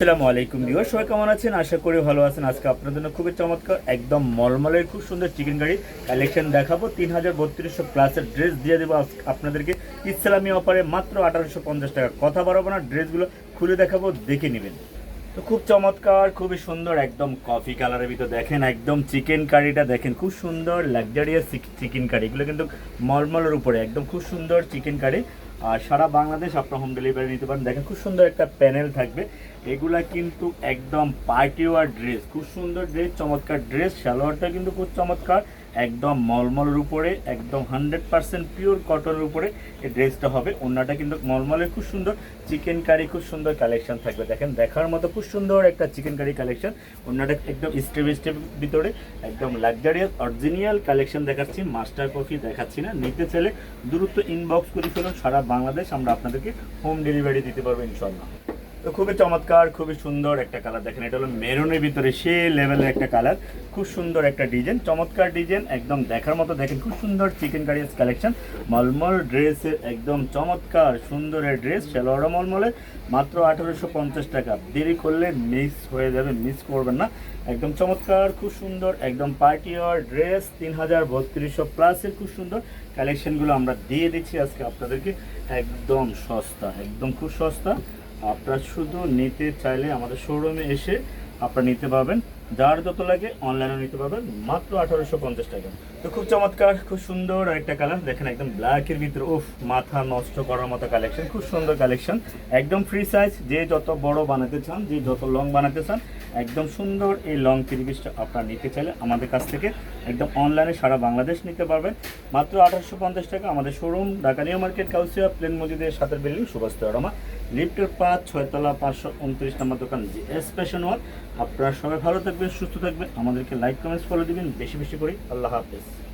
আসসালামু আলাইকুম সবাই কেমন আছেন? আশা করি ভালো আছেন। আজকে আপনাদের জন্য খুবই চমৎকার, একদম মলমলের খুব সুন্দর চিকেন কারি কালেকশন দেখাবো। তিন হাজার বত্রিশশো প্লাসের ড্রেস দিয়ে দেবো আপনাদেরকে। ইসলামী অফারে মাত্র আঠারোশো পঞ্চাশ টাকা। কথা বাড়াবো না, ড্রেসগুলো খুলে দেখাবো, দেখে নেবেন। তো খুব চমৎকার, খুবই সুন্দর, একদম কফি কালারের ভিতর দেখেন, একদম চিকেন কারিটা দেখেন, খুব সুন্দর লাক্সারিয়াস চিকেন কারি এগুলো কিন্তু মলমলের উপরে, একদম খুব সুন্দর চিকেন কারি আর সারা বাংলাদেশ আপনার হোম ডেলিভারি নিতে পারেন। দেখেন, খুব সুন্দর একটা প্যানেল থাকবে। এগুলা কিন্তু একদম পার্টি ওয়ার ড্রেস খুব সুন্দর ড্রেস চমৎকার ড্রেস সালোয়ারটা কিন্তু খুব চমৎকার। একদম মলমলের উপরে, একদম হান্ড্রেড পার্সেন্ট পিওর কটনের উপরে এই ড্রেসটা হবে। অন্যটা কিন্তু মলমলের খুব সুন্দর চিকেন কারি খুব সুন্দর কালেকশন থাকবে। দেখেন, দেখার মতো খুব সুন্দর একটা চিকেন কারি কালেকশন অন্যটা একদম স্টেপ স্টেপ ভিতরে, একদম লাক্সারিয়াস অরিজিনাল কালেকশন দেখাচ্ছি মাস্টার কফি দেখাচ্ছি না। নিতে চাইলে দ্রুত ইনবক্স করে ফেলুন, সারা বাংলাদেশ আমরা আপনাদেরকে হোম ডেলিভারি দিতে পারব ইনশাল্লাহ তো খুবই চমৎকার, খুবই সুন্দর একটা কালার দেখেন, এটা হলো মেরুনের ভিতরে সে লেভেলের একটা কালার খুব সুন্দর একটা ডিজাইন চমৎকার ডিজাইন একদম দেখার মতো দেখেন, খুব সুন্দর চিকেন কারিয়াস কালেকশন মলমল ড্রেসের একদম চমৎকার সুন্দরের ড্রেস সেলোয়ারা মলমলের মাত্র আঠারোশো পঞ্চাশ টাকা, দেরি করলে মিস হয়ে যাবে মিস করবেন না, একদম চমৎকার, খুব সুন্দর, একদম পার্টি ওয়ার ড্রেস তিন হাজার বত্রিশশো প্লাসের খুব সুন্দর কালেকশনগুলো আমরা দিয়ে দিচ্ছি আজকে আপনাদেরকে, একদম সস্তা, একদম খুব সস্তা আপনারা শুধু নিতে চাইলে আমাদের শোরুমে এসে আপনারা নিতে পারবেন। যার যত লাগে অনলাইনে নিতে পারবেন, মাত্র আঠারোশো পঞ্চাশ টাকা। তো খুব চমৎকার, খুব সুন্দর একটা কালার দেখেন একদম ব্ল্যাকের ভিতরে, উফ, মাথা নষ্ট করার মতো কালেকশন খুব সুন্দর কালেকশন একদম ফ্রি সাইজ যে যত বড় বানাতে চান, যে যত লং বানাতে চান একদম সুন্দর এই লং ত্রিশটা আপনারা নিতে চাইলে আমাদের কাছ থেকে একদম অনলাইনে সারা বাংলাদেশ নিতে পারবেন। মাত্র আঠারোশো পঞ্চাশ টাকা আমাদের showroom Dhaka new market, Gausia plane মজিদের সাথে বিল্ডিং সুভাষ রমা। লিফটের পাঁচ, ছয়তলা পাঁচশো উনত্রিশ নম্বর দোকান জি এস পেশন ওয়াল আপনারা সবাই ভালো থাকবেন, সুস্থ থাকবেন। আমাদেরকে লাইক কমেন্টস ফলো দিবেন। বেশি বেশি করে। আল্লাহ হাফেজ।